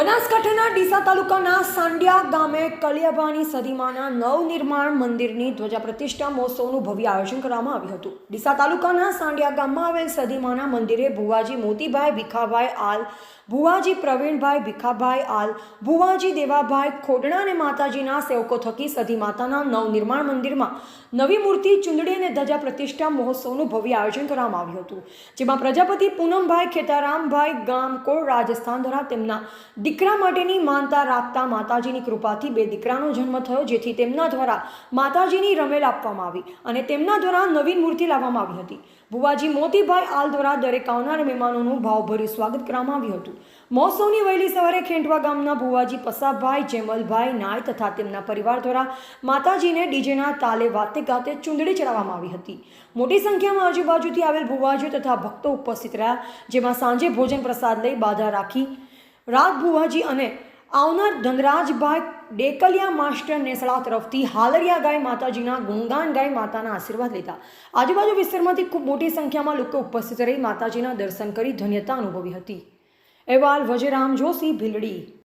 બનાસકાંઠાના ડીસા તાલુકાના સાંડિયા ગામે કલિયાબાની સદીમાના નવનિર્માણ મંદિરની ધ્વજા પ્રતિષ્ઠા મહોત્સવનું ભવ્ય આયોજન કરવામાં આવ્યું હતું. ડીસા તાલુકાના સાંડિયા ગામમાં આવેલ સદીમાના મંદિરે ભુવાજી મોતીભાઈ ભીખાભાઈ આલ, ભુવાજી પ્રવીણભાઈ ભીખાભાઈ આલ, ભુવાજી દેવાભાઈ ખોડણા અને માતાજીના સેવકો થકી સદી માતાના નવનિર્માણ મંદિરમાં નવી મૂર્તિ ચૂંદડી અને ધજા પ્રતિષ્ઠા મહોત્સવનું ભવ્ય આયોજન કરવામાં આવ્યું હતું. જેમાં પ્રજાપતિ પૂનમભાઈ ખેતારામભાઈ ગામકોળ રાજસ્થાન દ્વારા તેમના દીકરા માટેની માનતા રાખતા માતાજીની કૃપાથી બે દીકરાનો જન્મ થયો, જેથી તેમના દ્વારા માતાજીની રમેલ આપવામાં આવી અને તેમના દ્વારા નવીન મૂર્તિ લાવવામાં આવી હતી. ભુવાજી મોતીભાઈ આલ દ્વારા દરેક આવનાર મહેમાનોનું ભાવભર્યું સ્વાગત કરવામાં આવ્યું હતું. મહોત્સવની વહેલી સવારે ખેંટવા ગામના ભુવાજી પસાભાઈ, જેમલભાઈ નાય તથા તેમના પરિવાર દ્વારા માતાજીને ડીજેના તાલે વાતે ગાતે ચૂંદડી ચડાવવામાં આવી હતી. મોટી સંખ્યામાં આજુબાજુથી આવેલ ભુવાજીઓ તથા ભક્તો ઉપસ્થિત રહ્યા, જેમાં સાંજે ભોજન પ્રસાદ લઈ બાધા રાખી રાત ભુવાજી અને આવનાર ધનરાજભાઈ ડેકલિયા માસ્ટર નેસડા તરફથી હાલરિયા ગાય માતાજીના ગુણગાન ગાય માતાના આશીર્વાદ લીધા. આજુબાજુ વિસ્તારમાંથી ખૂબ મોટી સંખ્યામાં લોકો ઉપસ્થિત રહી માતાજીના દર્શન કરી ધન્યતા અનુભવી હતી. અહેવાલ વજેરામ જોશી, ભીલડી.